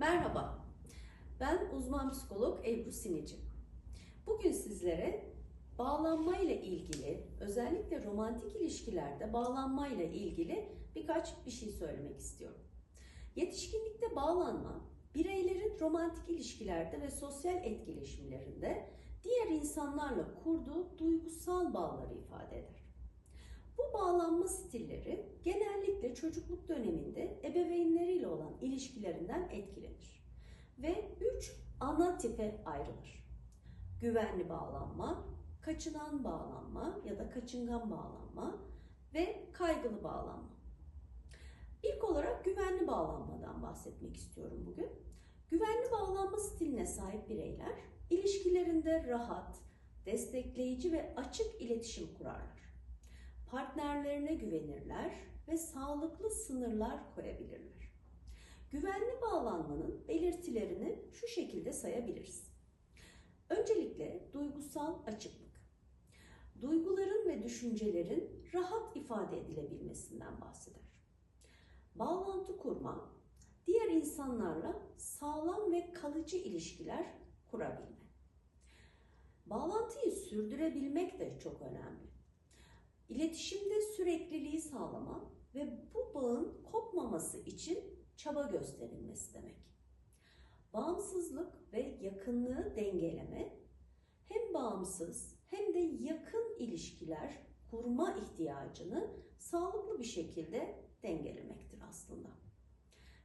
Merhaba, ben uzman psikolog Ebru Sinici. Bugün sizlere bağlanma ile ilgili, özellikle romantik ilişkilerde bağlanma ile ilgili birkaç bir şey söylemek istiyorum. Yetişkinlikte bağlanma, bireylerin romantik ilişkilerde ve sosyal etkileşimlerinde diğer insanlarla kurduğu duygusal bağları ifade eder. Bu bağlanma stilleri genellikle çocukluk döneminde ebeveynleriyle olan ilişkilerinden etkilenir. Ve üç ana tipe ayrılır. Güvenli bağlanma, kaçınan bağlanma ya da kaçıngan bağlanma ve kaygılı bağlanma. İlk olarak güvenli bağlanmadan bahsetmek istiyorum bugün. Güvenli bağlanma stiline sahip bireyler ilişkilerinde rahat, destekleyici ve açık iletişim kurarlar partnerlerine güvenirler ve sağlıklı sınırlar koyabilirler. Güvenli bağlanmanın belirtilerini şu şekilde sayabiliriz. Öncelikle duygusal açıklık. Duyguların ve düşüncelerin rahat ifade edilebilmesinden bahseder. Bağlantı kurma, diğer insanlarla sağlam ve kalıcı ilişkiler kurabilme. Bağlantıyı sürdürebilmek de çok önemli. İletişimde sürekliliği sağlama ve bu bağın kopmaması için çaba gösterilmesi demek. Bağımsızlık ve yakınlığı dengeleme hem bağımsız hem de yakın ilişkiler kurma ihtiyacını sağlıklı bir şekilde dengelemektir aslında.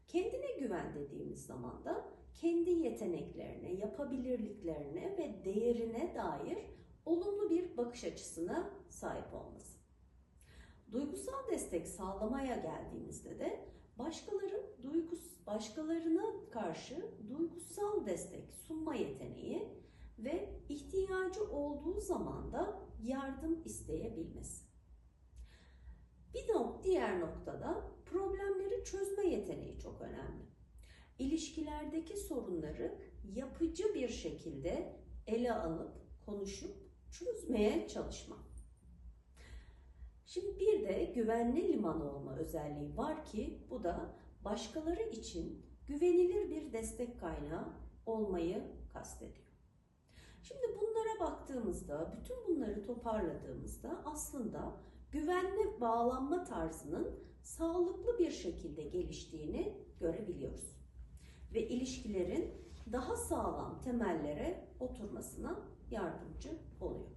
Kendine güven dediğimiz zaman da kendi yeteneklerine, yapabilirliklerine ve değerine dair olumlu bir bakış açısına sahip olması. Duygusal destek sağlamaya geldiğimizde de başkaların duygus başkalarına karşı duygusal destek sunma yeteneği ve ihtiyacı olduğu zaman da yardım isteyebilmesi. Bir nok diğer noktada problemleri çözme yeteneği çok önemli. İlişkilerdeki sorunları yapıcı bir şekilde ele alıp konuşup çözmeye çalışmak. Şimdi bir de güvenli liman olma özelliği var ki bu da başkaları için güvenilir bir destek kaynağı olmayı kastediyor. Şimdi bunlara baktığımızda, bütün bunları toparladığımızda aslında güvenli bağlanma tarzının sağlıklı bir şekilde geliştiğini görebiliyoruz. Ve ilişkilerin daha sağlam temellere oturmasına yardımcı oluyor.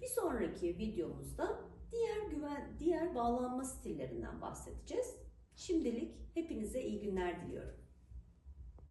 Bir sonraki videomuzda diğer güven diğer bağlanma stillerinden bahsedeceğiz. Şimdilik hepinize iyi günler diliyorum.